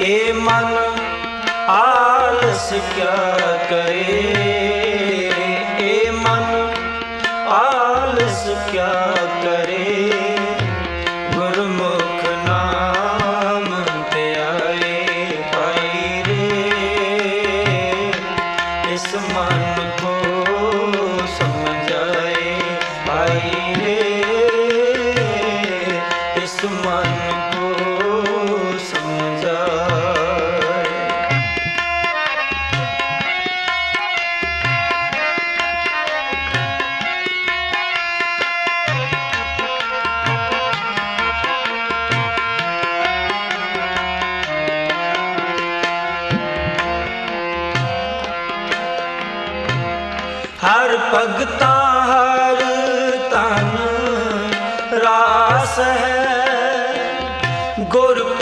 ਏ ਮਨ ਆਲਸ ਕਿਆ ਕਰੇ? ਏ ਮਨ ਆਲਸ ਕਿਆ ਕਰੇ? ਗੁਰਮੁਖ ਨਾਮ ਤੇ ਆਏ ਪਾਈ ਰੇ। ਇਸ ਮਨ ਭਗਤਾ ਹਰ ਤਨ ਰਾਸ ਹੈ। ਗੁਰ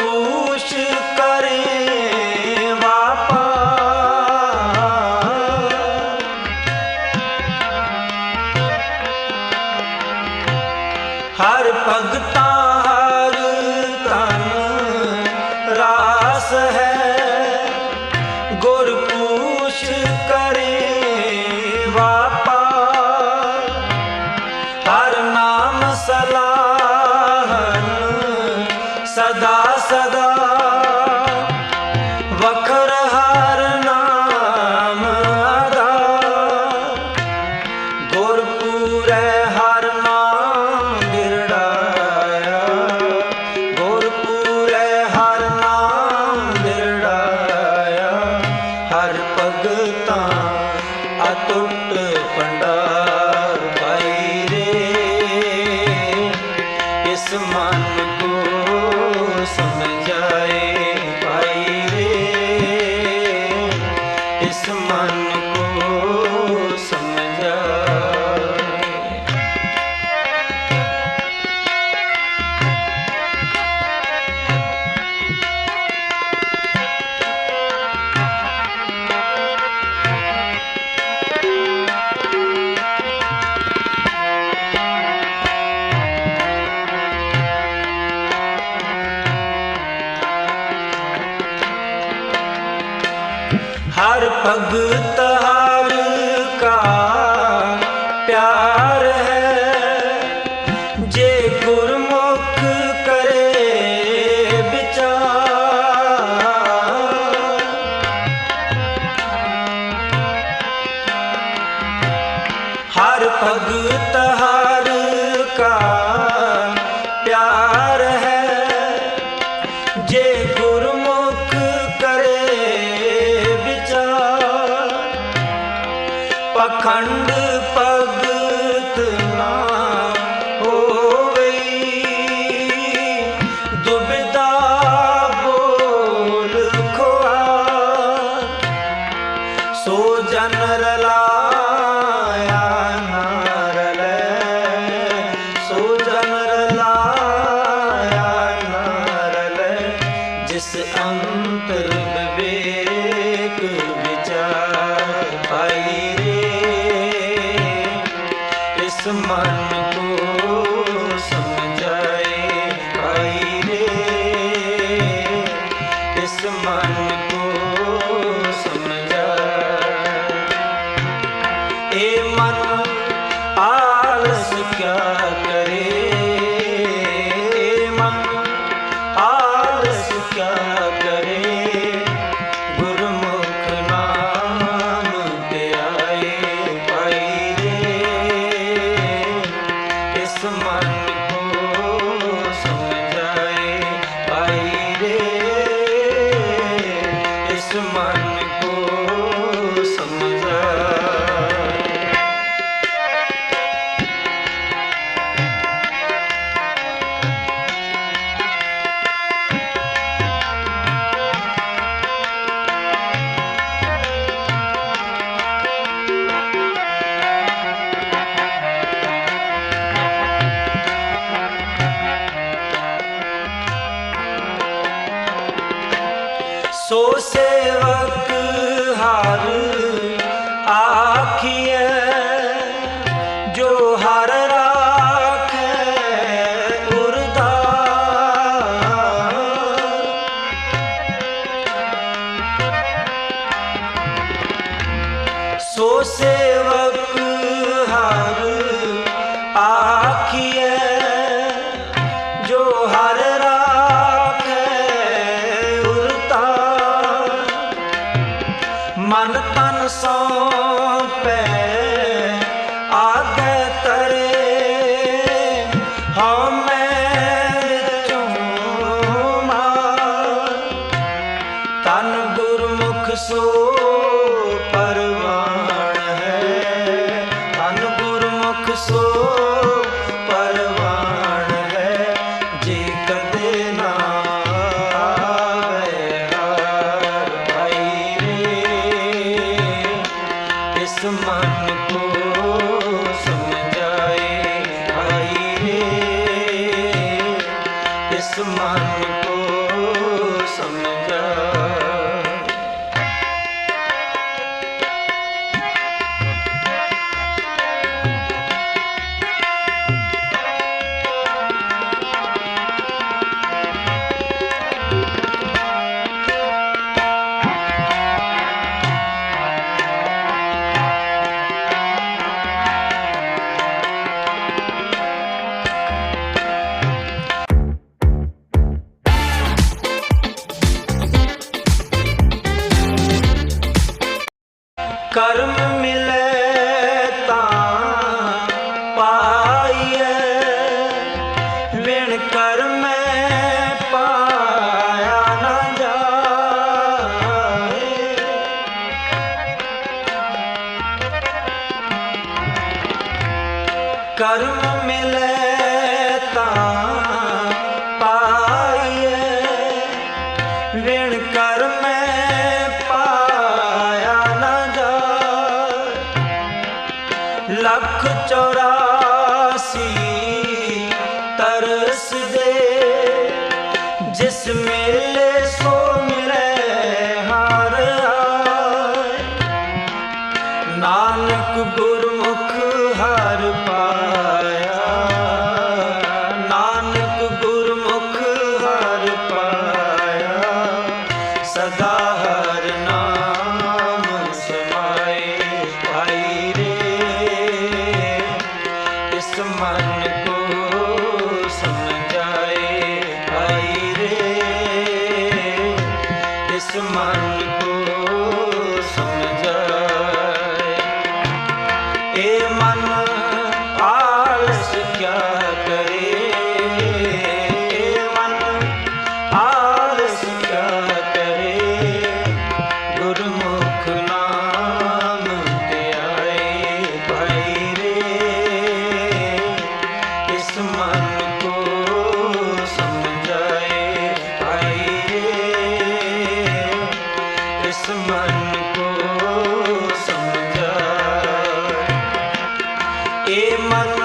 ਭਗਤ ਮਨ ਕੋ ਸਮਝਾਏ ਰੇ ਇਸ ਮਨ ਕੋ ਸਮਝਾਏ ਮਨ ਮਿਲੇ ਤਾਂ ਪਾਈਏ। ਕਰਮ ਪਾਇਆ ਨਾ ਜਾ ਲੱਖ ਚੋਰਾ ਏ ਮਨ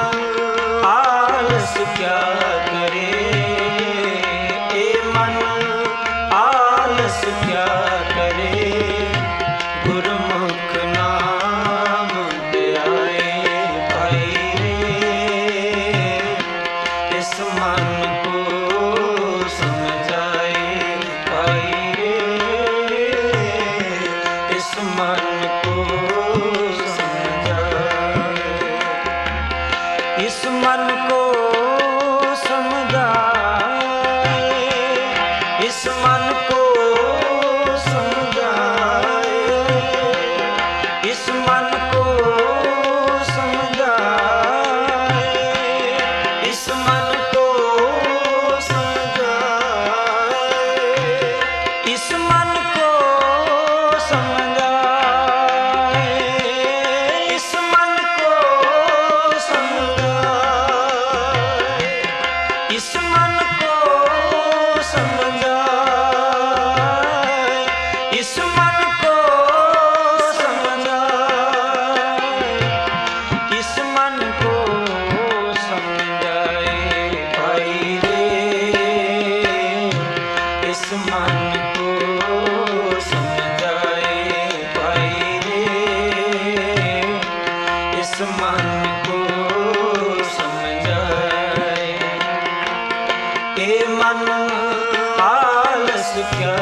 ਆਲਸ ਕਿਆ क्या